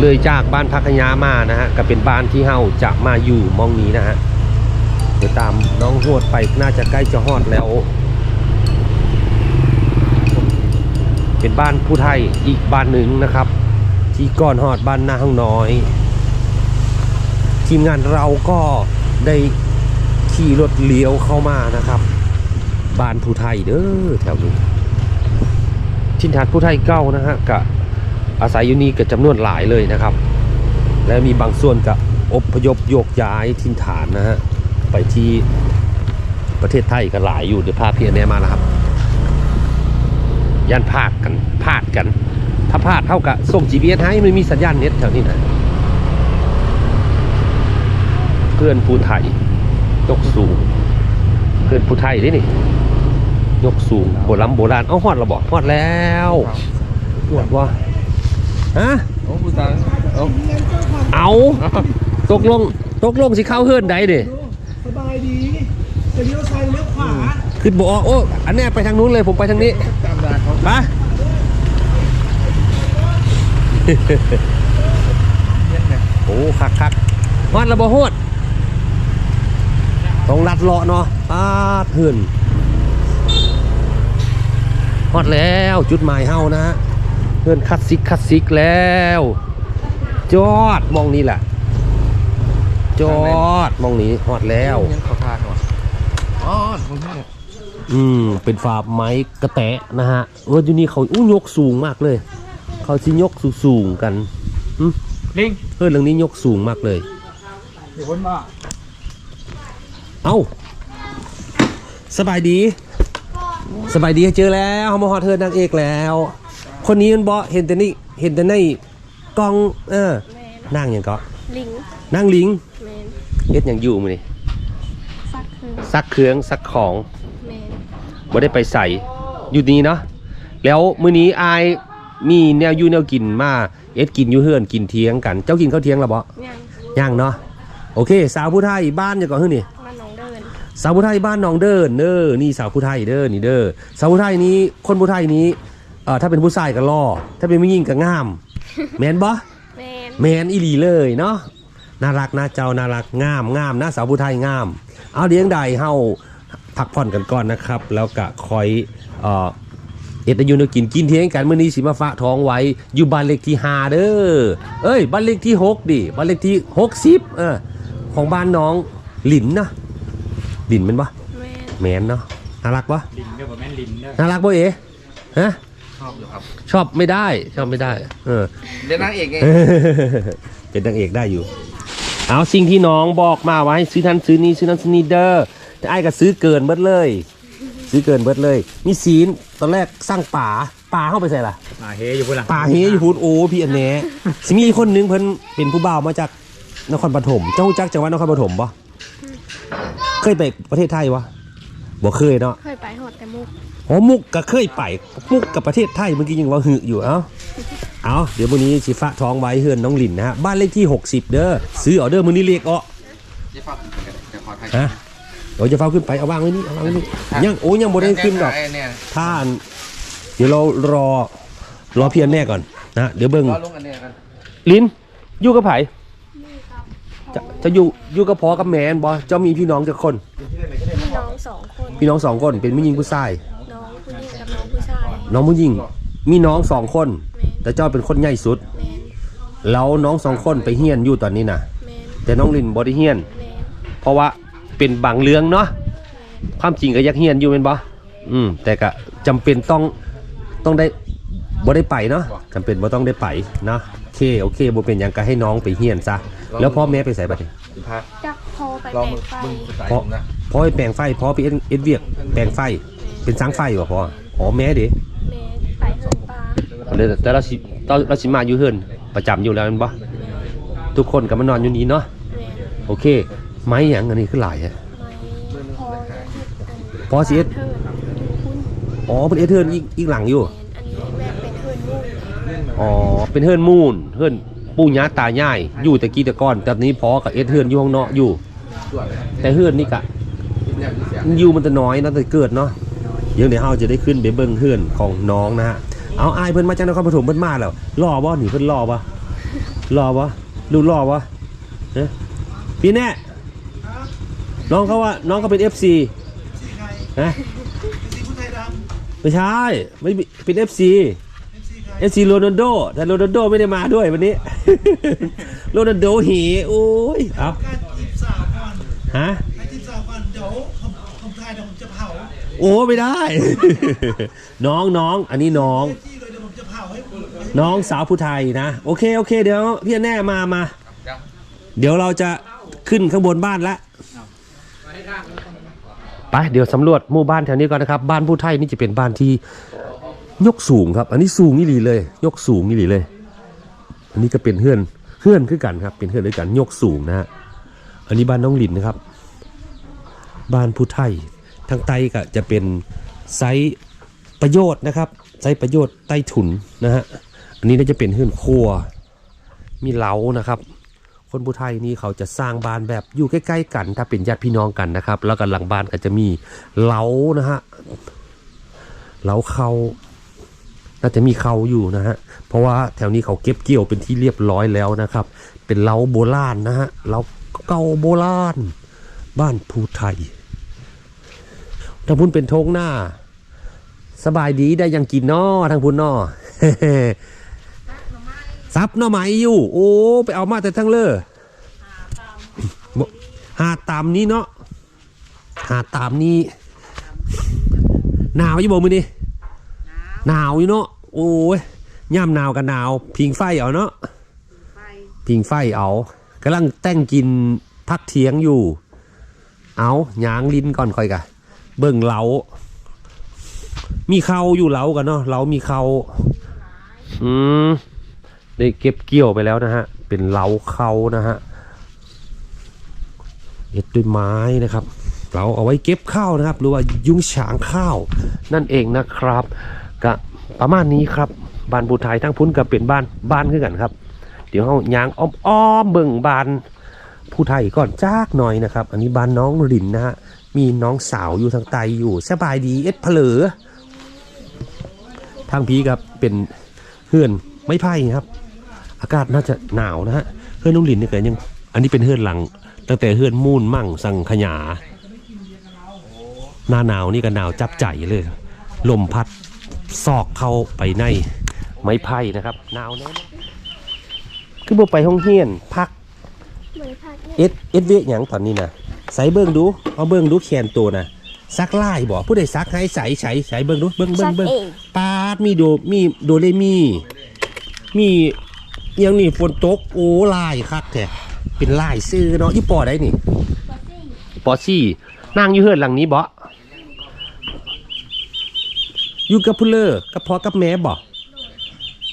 เลยจากบ้านพักขยามานะฮะก็เป็นบ้านที่เฮาจะมาอยู่มองนี้นะฮะเดี๋ยวตามน้องหวดไปน่าจะใกล้จะฮอดแล้ว เป็นบ้านผู้ไทยอีกบ้านหนึ่งนะครับ ที่ก่อนฮอดบ้านนาห้องน้อย ทีมงานเราก็ได้ขี่รถเลี้ยวเข้ามานะครับ บ้านผู้ไทยเด้อแถวนี้ทินฐานผู้ไทยเก้านะฮะกะ อาศัยอยู่นี่กับจำนวนหลายเลยนะครับ และมีบางส่วนกับอพยพโยกย้ายทินฐานนะฮะไปที่ประเทศไทยก็หลายอยู่เดี๋ยวพาพี่แม่มานะครับยันพลาดกันพลาดกัน ถ้าพลาดเท่ากับส่ง GPS ให้มันมีสัญญาณเน็ตแถวนี้นะเพื่อนผู้ไทยยกสูงเพื่อนผู้ไทยนี่นี่ยกสูงโบราณโบราณเอาฮอดเราบอกฮอดแล้วฮอดว่า ฮะโอ้ผู้สาวโอ้เอาตกลงตกลงสิเข้าเฮือนใดเด้สบายดีจะเลี้ยวซ้ายเลี้ยวขวาขึ้นบอกโอ้อันเนี้ยไปทางนู้นเลยผมไปทางนี้ตามดาเขาไปเย็นเลยโอ้คักคักฮอดระบ่ฮอดต้องลัดเลาะเนาะปาดเฮือนฮอดแล้วจุดหมายเฮานะฮะ เฮือนคัดซิกคัดซิกแล้วจอดมองนี่แหละจอดมองนี้ฮอดแล้วยังเขาคาดว่ะอ๋อผมนี่อืมเป็นฝาไม้กระแตะนะฮะเอออยู่นี่เขาอู้ยกสูงมากเลย เขาชิยกสูงๆกันลิงเพื่อนเรื่องนี้ยกสูงมากเลยเดี๋ยวคนมาเอ้าสบายดี สบายดีเจอแล้วเขามาฮอตเธอนางเอกแล้ว คนนี้มันบอเห็นแต่นี่เห็นแต่ในกล้องเออแมนนั่งอย่างก็ลิงนั่งลิงแมนเอ็ดอย่างอยู่มือนี่ซักคือซักเครื่องซักของแมนบ่ได้ไปใส่อยู่นี่เนาะแล้วมื้อนี้อายมีแนวอยู่แนวกินมาเอ็ดกินอยู่เฮือนกินเที่ยงกัน เจ้ากินข้าวเที่ยงแล้วบ่ยังยังเนาะโอเค สาวผู้ไทยบ้านจะก่อนเฮือนี่มันน้องเดินสาวผู้ไทยบ้านหนองเดินเด้อนี่สาวผู้ไทยเด้อนี่เด้อสาวผู้ไทยนี้คนผู้ไทยนี้ เอ่อถ้าเป็นผู้ชายก็ล่อ ถ้าเป็นผู้หญิงก็งาม แม่นบ่แมนแม่นอีหลีเลยเนาะน่ารักนะเจ้าน่ารักงามงามนะสาวผู้ไทยงาม เอาเดี๋ยวใดเฮาพักผ่อนกันก่อนนะครับ แล้วก็คอยเอ่อเอ็ดอายุนกินกินเที่ยงกันมื้อนี้สิมาฝากท้องไว้อยู่บ้านเลขที่5เด้อเอ้ยบ้านเลขที่6ดิบ้านเลขที่60เออของบ้านน้องหลินนะหลินเป็นปะแมนแมนเนาะน่ารักปะลิงเด้อบ่แม่นลิงเด้อน่ารักปะเอ๋ฮะช อบอยู่ครับ ชอบไม่ได้ ชอบไม่ได้ เออ เล่นนางเอกไงเป็นนางเอกได้อยู่ เอาสิ่งที่น้องบอกมาว่าให้ซื้อทันซื้อนี้ซื้อนั้นซื้อนี้เด้อแต่ไอ้ก็ซื้อเกินเบิดเลย ซื้อเกินเบิดเลย มีศีลตอนแรกสร้างป่าป่าเข้าไปใส่ล่ะมาเฮอยู่พุ่นล่ะป่าเฮอยู่พูดโอ้พี่อันแหน่สิมีคนหนึงเพิ่นเป็นผู้บ่าวมาจากนครปฐมเจ้ารู้จักจังหวัดนครปฐมปะเคยไปประเทศไทยวะบ่เคยเนาะเคยไปหอดแต่มุก อ๋อมุกก็เคยไปมุกกับประเทศไทยเมื่อกี้ยังว่าหึอยู่เอ้าเอาเดี๋ยววันนี้สิฟ้าท้องไว้เฮือนน้องหลินนะฮะบ้านเลขที่ 60 เด้อซื้อออเดอร์มื้อนี้เลขอะจะฟังจะขอถ่ายฮะเดี๋ยวจะฟ้าขึ้นไปเอาวางไว้นี่เอาวางไว้นี่ยังโอ้ยังบ่ได้ขึ้นดอกเนี่ยท่านเดี๋ยวเรารอรอเพียนแน่ก่อนนะเดี๋ยวเบิ่งรอลงอันเนี้ยกันลินอยู่กับไผจะจะอยู่อยู่กับพ่อกับแม่นบ่เจ้ามีพี่น้องจักคน พี่น้องสองคน พี่น้องสองคนเป็นผู้หญิงผู้ชาย น้องผู้หญิง มีน้องสองคนแมนแต่เจ้าเป็นคนใหญ่สุด แมนแล้วน้องสองคนไปเฮียนอยู่ตอนนี้นะแมนแต่น้องลินบอได้เฮียน แมนเพราะว่าเป็นบางเรื่องเนาะความจริงก็อยักเฮียนอยู่เป็นบ่อืมแต่ก็จำเป็นต้องต้องได้บ่ได้ไปเนาะจำเป็นบ่ต้องได้ไปเนาะโอเคโอเคบ่เป็นหยังก็ให้น้องไปเฮียนซะแล้วพ่อแม่ไปใส่บัดนี้พาจักพอไปลองแปลมึงงไฟมึงสายเพราะผมนะพ่อไปแปลงไฟพ่อไปเอ็ดเอ็ดเวียกแปลงไฟเป็นสังไฟบ่พ่ออ๋อแม่เด้ แมนไปเฮินปลา เดี๋ยวแต่เราสิเราเราสิมาอยู่เฮือนประจำอยู่แล้วแม่นบ่ทุกคนก็มานอนอยู่นี่เนาะแมนโอเค ไม้หยังอันนี้คือหลายฮะไม่พอเฮ็ดอันพอสิเอ็ด เทิร์นคุณอ๋อเป็นเอเทิร์นอีกอีกหลังอยู่แมนอันนี้แม่เป็นเทิร์นมุ่งอ๋อ เป็นเฮิร์นมูนเฮิร์นปู่ย่าตายาย อยู่แต่กี้แต่ก่อนแต่นี้พอกับเอเทิร์นอยู่ข้างนอกอยู่ส่วนเลยแต่เฮิร์นนี่กะเนี่ยมีเสียงอยู่มันจะน้อยเนาะแต่เกิดเนาะเดี๋ยวเดี๋ยวเราจะได้ขึ้นไปเบิ่งเฮิร์นของน้องนะฮะ เอาอายเพิ่นมาจากนครปฐมเพิ่นมาแล้วล่อบ่หนีเพิ่นล่อบ่รอวะดูรอวะเอ๊ะพี่แน่น้องเขาว่าน้องเขาเป็น FC สีนะเป็นสีผู้ไทยดไม่ใช่ไม่เป็น FC เป็นสีใคร FC โรนัลโดแต่โรนัลโดไม่ได้มาด้วยวันนี้ โรนัลโดหีโอ้ยเอาการจีบสาวก่อฮะ โอ้ไม่ได้ น้องน้องอันนี้น้องที่เลยเดี๋ยวผมจะเผาให้คุณน้องสาวผู้ไทยนะ โอเคโอเค เดี๋ยวพี่แน่มามา เดี๋ยวเดี๋ยวเราจะขึ้นข้างบนบ้านแล้วไปเดี๋ยวสำรวจหมู่บ้านแถวนี้ก่อนนะครับ บ้านผู้ไทยนี่จะเป็นบ้านที่ยกสูงครับ อันนี้สูงนี่หลีเลย ยกสูงนี่หลีเลย อันนี้ก็เป็นเฮือนเฮือนคือกันครับ เป็นเฮือนด้วยกันยกสูงนะฮะอันนี้บ้านน้องหลินนะครับ บ้านผู้ไทย ทางใต้ก็จะเป็นไซส์ประโยชน์นะครับไซส์ประโยชน์ใต้ถุนนะฮะอันนี้น่าจะเป็นเฮือนครัว มีเล้านะครับ คนผู้ไทยนี่เขาจะสร้างบ้านแบบอยู่ใกล้ๆกัน ถ้าเป็นญาติพี่น้องกันนะครับ แล้วก็หลังบ้านก็จะมีเล้านะฮะเล้าเขาน่าจะมีเขาอยู่นะฮะ เพราะว่าแถวนี้เขาเก็บเกี่ยวเป็นที่เรียบร้อยแล้วนะครับ เป็นเล้าโบราณนะฮะ เล้าเก่าโบราณ บ้านผู้ไทย ทางพุ้นเป็นทงหน้า สบายดีได้ยังกินนอทางพุ้นนอซับหน่อไม้อยู่ โอ้ ไปเอามาแต่ทั้งเลอหาตามนี้เนาะหาตามนี้หนาวอยู่บ่มือนี่หนาวอยู่เนาะโอ้ยย่ำหนาวกันหนาว พิงไฟเอาเนาะพิงไฟเอากำลังแต่งกินพักเทียงอยู่ เอายางลิ้นก่อนค่อยกะ เบิ่งเหลา มีเขาอยู่เหลากันเนาะเหลามีเขาอืมได้เก็บเกี่ยวไปแล้วนะฮะ เป็นเหลาเขานะฮะเอ็ดด้วยไม้นะครับเราเอาไว้เก็บข้าวนะครับ หรือว่ายุ้งฉางข้าว นั่นเองนะครับก็ประมาณนี้ครับบ้านบูไทยทั้งพุ้นกับเป็นบ้านบ้านขึ้นกันครับ เดี๋ยวเขายางอ้อมๆเบิ่งบ้านผู้ไทยก่อนจากหน่อยนะครับ อันนี้บ้านน้องลินนะฮะ มีน้องสาวอยู่ทางใต้อยู่สบายดีเอ็ดเพลอทางพีครับเป็นเฮือนไม้ไผ่ครับ อากาศน่าจะหนาวนะฮะเฮือนน้องลินเนี่ยก็ยัง อันนี้เป็นเฮือนหลัง ตั้งแต่เฮือนมูนมั่งสังขยา หน้าหนาวนี่ก็หนาวจับใจเลย ลมพัดซอกเข้าไปในไม้ไผ่นะครับหนาวแน่คือบ่ไปห้องเฮียนพักเหมือนผักเนี่ยเอ็ดเอ็ดเวกหยังตอนนี้นะ ใส่เบิ้งดูเอาเบิ้งดูแขนตัวนะซักไล่บ่ผู้ใดซักให้ใส่ใส่ใส่เบิ้งดูเบิ้งเบิ้งซักเบิ้งเองปาดมีโดมีโดเรมี มีอยังนี่ฝนตกโอ้ลายคักแท้เป็นลายซื้อเนาะยี่ปอได้นี่ปอซี่นั่งอยู่เฮือนหลังนี้บ่อยู่กับผู้เลอกับพ่อกับแม่บ่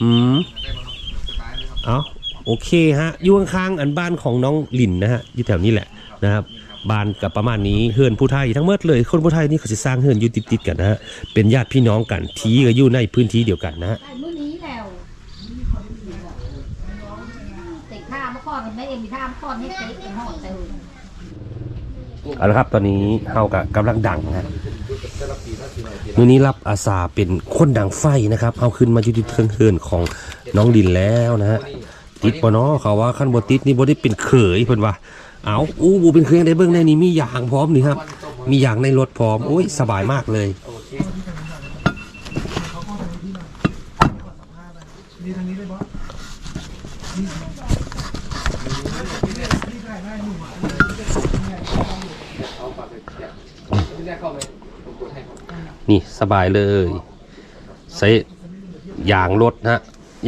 อืมเอาโอเคฮะ อยู่ข้างๆอันบ้านของน้องหลินนะฮะ อยู่แถวนี้แหละนะครับ บ้านกับประมาณนี้เฮือนผู้ไทยทั้งหมดเลยคนผู้ไทยนี่เขาจะสร้างเฮือนอยู่ติดๆกันนะฮะเป็นญาติพี่น้องกันทีก็อยู่ในพื้นที่เดียวกันนะฮะไอ้มื้อนี้แล้วติดท่าเมื่อก่อนมันไม่เอ็มมีท่าเมื่อก่อนให้ติดเป็นห้องเติมเอาละครับตอนนี้เฮากับกำลังดังนะมื้อนี้รับอาสาเป็นคนดังไฟนะครับเฮาขึ้นมาอยู่ที่เครื่องเฮือนของน้องดินแล้วนะฮะติดบ่เนาะเขาว่าขั้นบ่ติดนี่บ่ได้เป็นเขยเพิ่นว่า เอาอู้บ่เป็นเขยได้เบิ่งในนี้มียางพร้อมนี่ครับ มียางในรถพร้อมโอ้ยสบายมากเลยนี่สบายเลยใส่ยางรถนะฮะ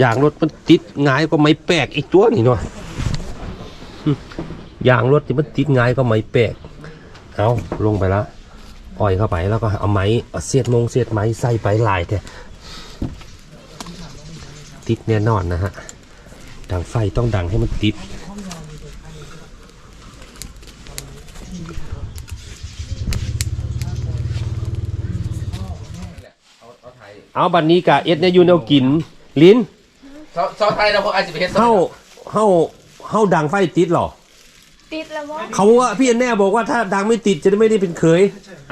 ยางรถมันติดง่ายก็ไม่แปลกอีกตัวนี่เนาะ ยางรถที่มันติดง่ายก็ไม่แปลกเอาลงไปละอ่อยเข้าไปแล้วก็เอาไม้เอาเสียดมงเสียดไม้ใส่ไปหลายแท้ติดแน่นอนนะฮะดังไฟต้องดังให้มันติดเอาเอาไทยเอาบัดนนี้กะเอ็ดเนี่ยอยู่แนวกิน ลิ้นเซาเซาไทยเราพวกไอซีพีเอสเฮาเฮาเฮาดังไฟติดเหรอ ติดแล้ววะเขาว่าพี่แน่บอกว่าถ้าดังไม่ติดจะได้ไม่ได้เป็นเคย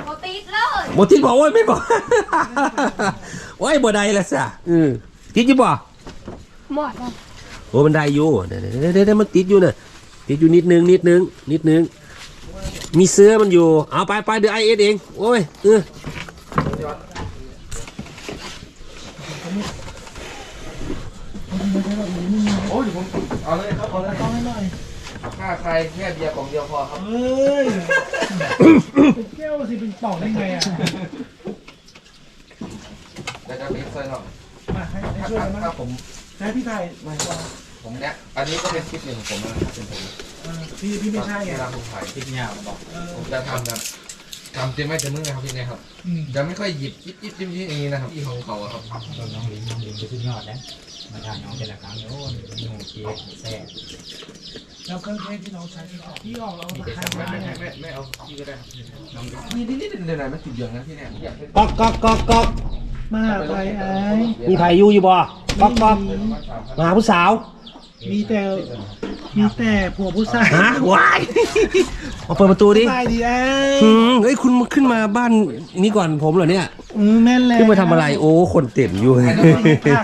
โมติดเลยหมดติดบอกว่าไม่บอกว่าไอ้บ่ได้ละสะอือติดอยี่บ่หมดแล้วโอ้มันได้อยู่เดี๋ยวเดี๋ยวเดี๋ยวเดี๋ยวมันติดอยู่น่ะติดอยู่นิดนึงนิดนึงนิดนึงมีเสื้อมันอยู่ เอาไปไปเดี๋ยวไอเอสเอง โอ้ยเออโอ้ยผมเอาเลย ค่าใครแค่เบียร์กล่องเดียวพอครับเอ้ยเป็นแก้วสิเป็นป่องได้ไงอะแล้วจะเป็นเส้นหรอกมาให้ให้ถ้าช่วยกันถ้านะผมให้พี่ไทยมาว่าผมเนี้ยอันนี้ก็เป็นคลิปหนึ่งของผมนะครับเป็นผมเออพี่พี่ไม่ใช่ไงเวลาผมถ่ายคลิปยาวบอกเออผมจะทำแบบ ทำเต็มไม่เต็มมือนะครับพี่นะครับอืมจะไม่ค่อยหยิบยิบยิบยิบยิบอย่างนี้นะครับที่ของเขาอะครับต้นน้องลิงน้องลิงจะสุดยอดนะมาทานน้องเป็นละครั้งโอ้ยมีหมูเกี๊ยวแซ่บแล้วเครื่องเทศที่เราใช้ที่ออกที่ออกเราไม่ใช้ไม่มาไม่เนี่ยไม่ไม่เอาพี่ก็ได้ครับน้องนี่นี่นี่เดี๋ยวไหนมันติดเหลืองนะพี่เนี่ยอยากให้ก๊อกก๊อกก๊อกก๊อกมาไปไอ้มีไผอยู่อยู่บ่ก๊อกก๊อกมาหาผู้สาว มีแต่มีแต่ผัวผู้ชายฮะว้ายมาเปิดประตูดิสบายดีไอ้หืมเฮ้ยคุณมาขึ้นมาบ้านนี้ก่อนผมเหรอเนี่ยอืมแม่นแล้วขึ้นมาทำอะไรโอ้คนเต็มอยู่มันผิดนะ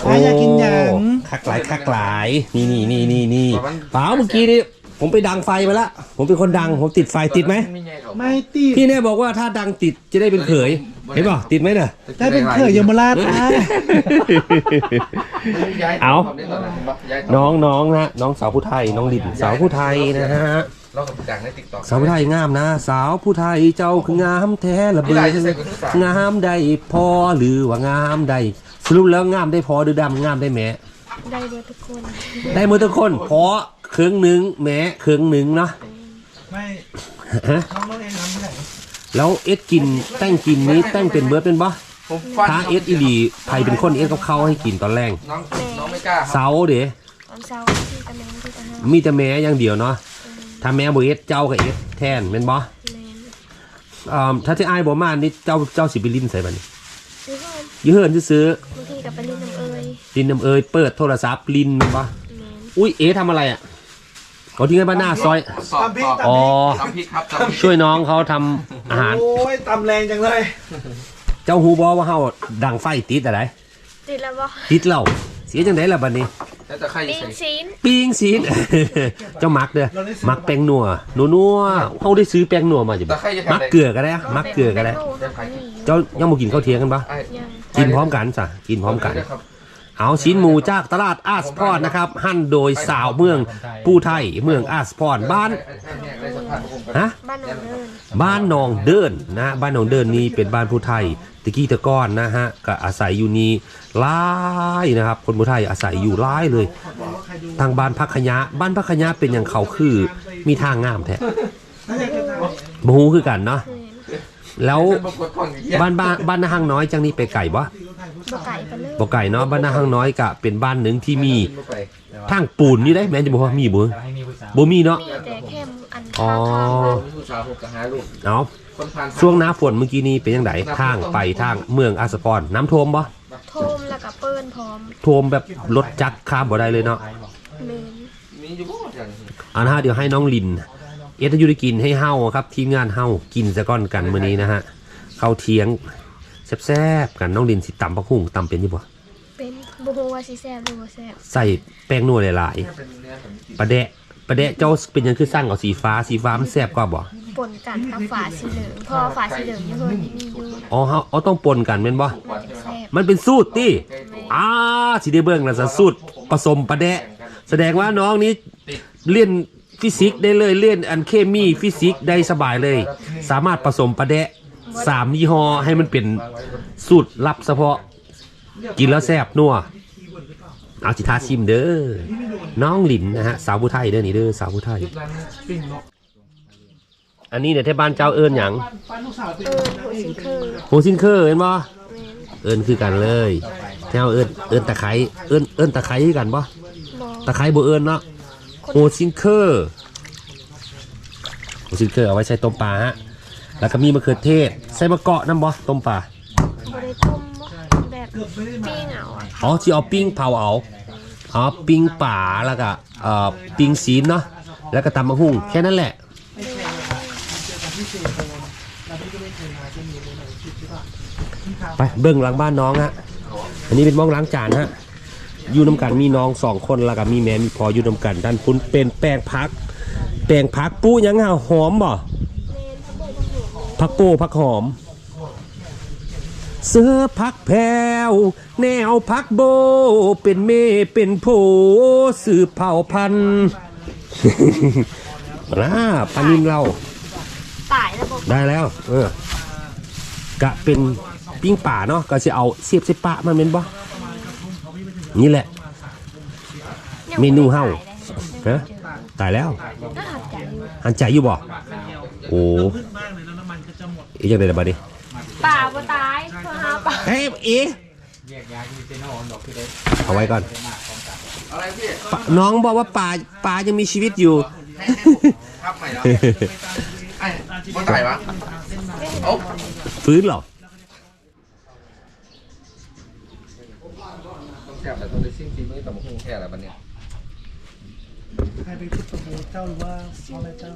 ใครอยากกินหยังคักหลายคักหลาย นี่นี่นี่นี่นี่เปล่าเมื่อกี้นี่ผมไปดังไฟมาแล้วผมเป็นคนดังผมติดไฟติดไหมไม่ติดพี่เนี่ยบอกว่าถ้าดังติดจะได้เป็นเขย เห็นป่ะติดไหมเนี่ยได้เป็นเขยยมราชไอ้เอาย้ายน้องน้องนะน้องสาวผู้ไทยน้องลินสาวผู้ไทยนะฮะเรากับดังในติ๊กต็อกสาวผู้ไทยงามนะ สาวผู้ไทยเจ้าคืองามแท้ระเบิพี่ดลายจะใส่กุญแจงามได้พอหรือว่างามได้สรุปแล้วงามได้พอหรือดำงามได้แหมได้เบอร์ทุกคนได้หมดทุกคนพอเครื่องหนึ่งแหมเครื่องหนึ่งเนาะไม่ฮะน้องน้องเองทำที่ไหน แล้วเอ็ดกินแต่งกินนี้แต่งเป็นเบิร์ดเป็นปะผมฟันถ้าเอ็ดอีหลีใครเป็นคนเอ็ดกับเขาวให้กินตอนแรกน้องน้องไม่กล้าครับเสาเด๋ตอนเช้าที่ตะแมงที่ตะห้ามีแต่แม่อย่างเดียวเนาะถ้าแม่บ่เอ็ดเจ้าก็เอ็ดแทนเป็นปะแมนอ่าถ้าที่อายบ่มานี่เจ้าเจ้าสิไปลิ้นใส่บัดนี้ซื้อเพิ่มอยืเฮินซื้อบางทีกับไปลินน้ำเอยๆลิ้นน้ำเอยเปิดโทรศัพท์ลิ้นแม่นปะแมนอุ้ยเอ๋ทำอะไรอะ เขาทิ้งไว้บ้านหน้าซอยสอบสอบอ๋อ ตำพริกครับตำพริกช่วยน้องเขาทำอาหาร โอ้ยตำแรงจังเลยเจ้าฮูบอว่าเฮาดังไฟติดอะไรติดแล้วบ่ติดเหล้าเสียจังไดล่ะบัดนี้ แล้วจะใครปิ้งใส่ชิ้นปิ้งซีนเจ้ามักเด้อมักแป้งนัวนัวนัวเฮาได้ซื้อแป้งนัวมาจ้ะแต่บ่ใครจะมัทำกอะไร เกลือก็ได้อะมักเกลือก็ได้แมงโม่นี่อยู่เจ้ายังบ่กินข้าวเที่ยงกันปะไอ้ยังกินพร้อมกันจ้ะกินพร้อมกันครับ เอาชิ้นหมูจากตลาดอาสพรนะครับ หั่นโดยสาวเมืองผู้ไทยเมืองอาสพรบ้านได้านฮะบ้านหนองเดินบ้านหนองเดินนะบ้านหนองเดินนี่เป็นบ้านผู้ไทยตะกี้ตะก้อนนะฮะก็อาศัยอยู่นี่หลายนะครับ คนผู้ไทยอาศัยอยู่หลายเลย ทางบ้านพักขยะบ้านพักขยะเป็นอย่างเขาคือมีทางงามแท้บูคือกันเนาะแล้วปรานบ้านบ้านบ้านนาห้างน้อยจังนี้ไปไก่บ่ บ่ไก่ไปเลยบ่ไก่เนาะบ้านนาห้างน้อยก็เป็นบ้านหนึ่งที่มีขึ้นไปทางปูนนี่ได้แม่นจะบอกว่ามีบ่จะให้มีผู้สาวบ่มีเนาะมีแต่แค่อันอ๋อข้างๆเลยมีผู้สาวผมจะหาลูกเอาคนผ่านช่วงหน้าฝนเมื่อกี้นี้เป็นยังไงทางไปทางเมืองอาสพรน้ำท่วมบ่โทมแล้วก็เปิ้นพร้อมท่วมแบบรถจักรข้ามบ่ได้เลยเนาะไทยบอกแมนมีอยู่บ้างอย่างนี้เอันนะฮะเดี๋ยวให้น้องลิน เอสยูได้กินให้เฮาครับทีมงานเฮากินซะก่อนกันมื้อนี้นะฮะเข้าเที่ยง แซ่บๆกันน้องลินสิตำบักหุ่งตำเป็นอยู่บ่เป็นบ่ฮู้ว่าสิแซ่บหรือบ่แซ่บใส่แป้งนัวหลายเป็นเนื้อผมกินๆปลาแดะปลาแดะเจ้าเป็นหยังคือสร้างเอาสีฟ้าสีฟ้ามันแซ่บกว่าบ่ปนกันกับฝาสีเหลืองเพอฝาสีเหลืองอยู่เพิ่นมีอยู่อ๋อเฮาเอาต้องปนกันแม่นบ่มันจะแซ่บมันเป็นสูตรติอ่าสิได้เบิ่งแล้วซะสูตรผสมปลาแดะ แสดงว่าน้องนี้เรียนฟิสิกส์ได้เลยเรียนอันเคมีฟิสิกส์ได้สบายเลย สามารถผสมปลาแดะ สามยี่ห้อให้มันเป็นสูตรลับเฉพาะ กินแล้วแซ่บนัวเอาสิทาชิมเด้อน้องหลินนะฮะสาวผู้ไทยเด้อนี่เด้อสาวผู้ไทยร้านปิ้งนกอันนี้เนี่ยที่บ้านเจ้าเอิญหยังป้าลูกสาวเป็นเออหัวสิงคือโฮซินเคอร์เห็นบ่แมนเอิญคือกันเลยแถวเอิญเอิญตะไคร้เอิญเอิญตะไคร้คือกันบ่บ่ตะไคร้บ่เอิญเนาะโฮซินเคอร์โฮซินเคอร์เอาไว้ใช้ต้มปลาฮะ แล้วก็มีมะเขือเทศ ใส่มะเกาะน้ำบ่ต้มปลาบ่ได้ต้มบ่แบบเกือบไม่ได้มาปิ้งเอาอะอ๋อที่เอาปิ้งเผาเอาอ๋อปิ้งป่าแล้วก็เอ่อปิ้งซีนเนาะแล้วก็ตำมะฮุ่งแค่นั้นแหละที่เซโปนแล้วพี่ก็ไม่เคยมาจะมีในหนังคิดใช่ปะที่ทางไปเบิ่งหลังบ้านน้องฮะอันนี้เป็นหม้องล้างจานฮะอยู่น้ำกันมีน้องสองคนแล้วก็มีแม่มีพออยู่น้ำกันด้านพุ่นเป็นแปลงพัก แปลงพักปูหยังห่าหอมบ่ พักปูพักหอม เสื้อพักแพรวแนวพักโบ เป็นเมเป็นโผสืบเผ่าพันธุ์นะปลานิมเราตายแล้วบอกได้แล้ว เออ กะเป็นปิ้งป่าเนาะก็จะเอาเสียบใส่ปะมันเป็นบ่นี่แหละ เมนูเฮ้าฮะตายแล้วน่าหักใจอยู่หันใจอยู่บ่โอ้ ขึ้นมากเลยแล้วน้ำมันก็จะหมดอีจังไดล่ะบัดนี้ป่าบ่ตายเพราะหาป่าเฮ้ยเอ๋แยกย้ายที่เจนอนดอกคือได้เอาไว้ก่อนได้มากพร้อมกันอะไรพี่ปะน้องบอกว่าป่าป่ายังมีชีวิตอยู่ครับใหม่แล้วไอ้มันตายวะโอ้ฟื้นเหรอต้องแคบแต่ต้องได้ซิ่งซีมือแต่มันคงแค่อะไรบันเนี่ยใครไปพุทธบูเจ้าหรือว่าอะไรเจ้า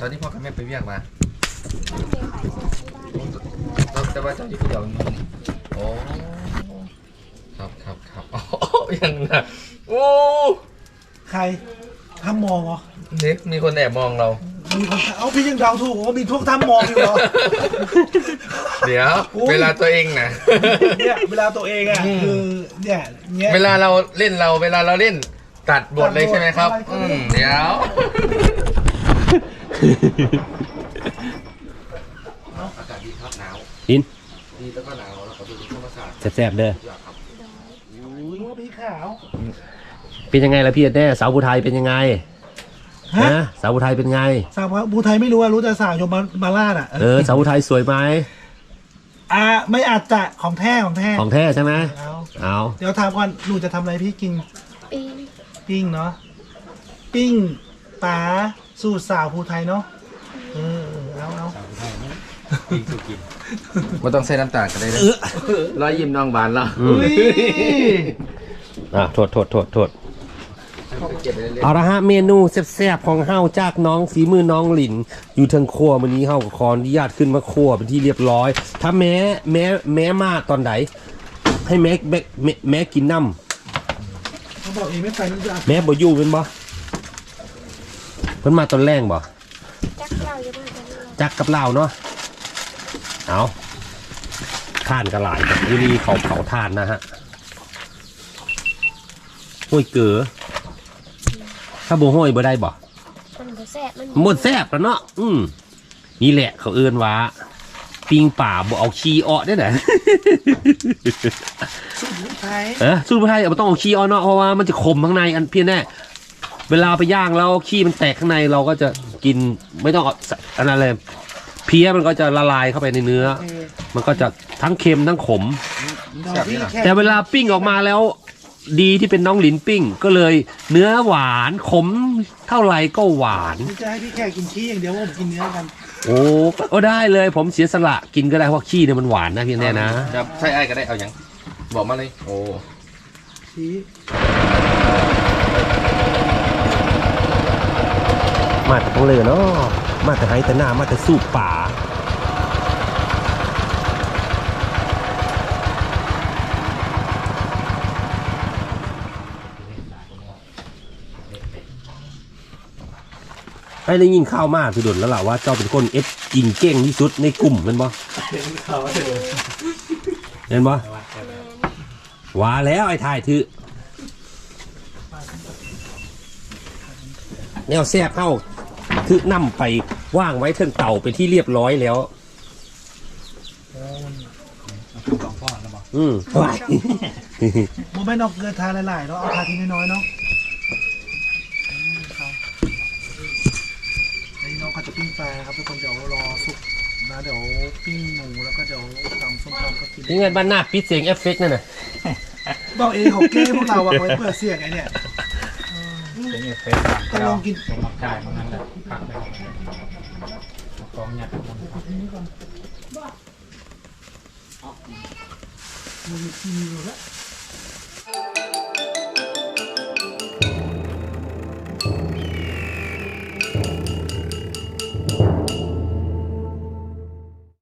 ตอนนี้พ่อกับแม่ไปเวียกมา แต่ว่าเจ้าอยู่คนเดียวนี่โอ้ครับครับครับโอ้ยังนะโอ้ใครทำมองเหรอนี่มีคนแอบมองเรา มีคนเอาพี่ยังเดาถูกว่ามีทุกทำมองอยู่เหรอ เดี๋ยว อุ๊ย เวลาตัวเองนะ เนี่ยเวลาตัวเองอะคือเนี่ยเงี้ยเวลาเราเล่นเราเวลาเราเล่นตัดบทเลยใช่ไหมครับ ตัดบท อืมเดี๋ยว อากาศดี ครับหนาวอินดีแล้วก็หนาวแล้วก็ดูธรรมชาติแซ่บๆเด้ออยากครับอุ้ยว่าพี่ขาว เป็นยังไงล่ะพี่แน่สาวผู้ไทยเป็นยังไงฮะฮะสาวผู้ไทยเป็นไง สาวบูไทยไม่รู้ว่ารู้แต่สาวยมมามาลาดอะเออสาวผู้ไทยสวยไหมอ่าไม่อาจจะของแท้ของแท้ของแท้ใช่ไหมเอาเอาเดี๋ยวถามก่อนหนูจะทำอะไรพี่กินปีปิ้งเนาะปิ้งปลาสูตรสาวภูไทยเนาะเออเออเอาเอากินสุกิน ไม่ต้องใส่น้ำตาลกันเลยนะรอยยิ้มน้องบานแล้วอืมอุ้ยอะโทษโทษโทษโทษเก็บไปเรื่อยเอาละฮะเมนูแซ่บๆของเฮาจากน้องฝีมือน้องหลิน อยู่ทางครัววันนี้เฮาก็ขออนุญาตขึ้นมาครัวเป็นที่เรียบร้อย ถ้าแม้แม้แม้มาตอนไหนให้แม้แม้แม้แม้กินน้เขาบอกเองไม่ไปนี่จะำแม้บ่อยู่เป็นบ่เพิ่นมาตอนแรกบ่จักเราจะมากันเลยจักกับเราเนาะ เอาท่านกระหลายกับอุรีเขาเผาทานนะฮะห้วยเก๋อถ้าบ่ห้อยบ่ได้บ่มันบ่แซ่บมันหมดแซบแล้วเนาะอืมนี่แหละเขาเอื้อนว่าปิงป่าบ่เอาขี้ออกได้ไหนสูตรภูไทยเออสู้ไทยเอาต้องเอาขี้ออกเนาะเพราะว่ามันจะขมข้างในอันเพี้ยนแน่เวลาไปย่างแล้วขี้มันแตกข้างในเราก็จะกินไม่ต้องเอาใส่อันนั้นเลย เพี้ยมันก็จะละลายเข้าไปในเนื้อเออมันก็จะทั้งเค็มทั้งขมดอกพี่แค่แต่เวลาปิ้งออกมาแล้ว ดีที่เป็นน้องหลินปิ้ง ก็เลยเนื้อหวานขมเท่าไหร่ก็หวานพี่จะให้พี่แค่กินขี้อย่างเดียวว่าผมกินเนื้อกันโอ้ก็ได้เลยผมเสียสละกินก็ได้เพราะขี้เนี่ยมันหวานนะพี่แน่นะ จะใส่ไอ้ก็ได้เอาอย่างบอกมาเลยโอ้ขี้มาแต่ทั้งเลยเนาะ มาแต่ไฮแต่หน้ามาแต่สู้ป่า ไอ้ได้ยินข้าวมากคือดุดแล้วล่ะว่าเจ้าเป็นคนเอฟกินเก่งที่สุดในกลุ่มเป็นบ่เห็นบ่ว่าแล้วไอ้ทายถือแนวแซ่บเข้า คือนำไปว่างไว้เทิงเต่าเป็นที่เรียบร้อยแล้ว สองพ่อแล้วบอกอืมไหวโมไม่นอกเกลือทานหลายๆเนาะเอาทานทีน้อยๆเนาะอืมครับไอ้น้องเขาจะปิ้งปลาครับทุกคนเดี๋ยวรอสุกนะเดี๋ยวปิ้งหมูแล้วก็เดี๋ยวทำส้มตำก็กินนี่ไงบ้านหน้าปิดเสียงเอฟเฟกต์นั่นน่ะบอกเองเขาแก้พวกเราอะไว้เปิดเสียงไอ้เนี่ย เป็นเอฟเฟกต์ก็ลองกินสมัครใจมันนั่นแหละพักไปกองหยัดมันมีอยู่แล้ว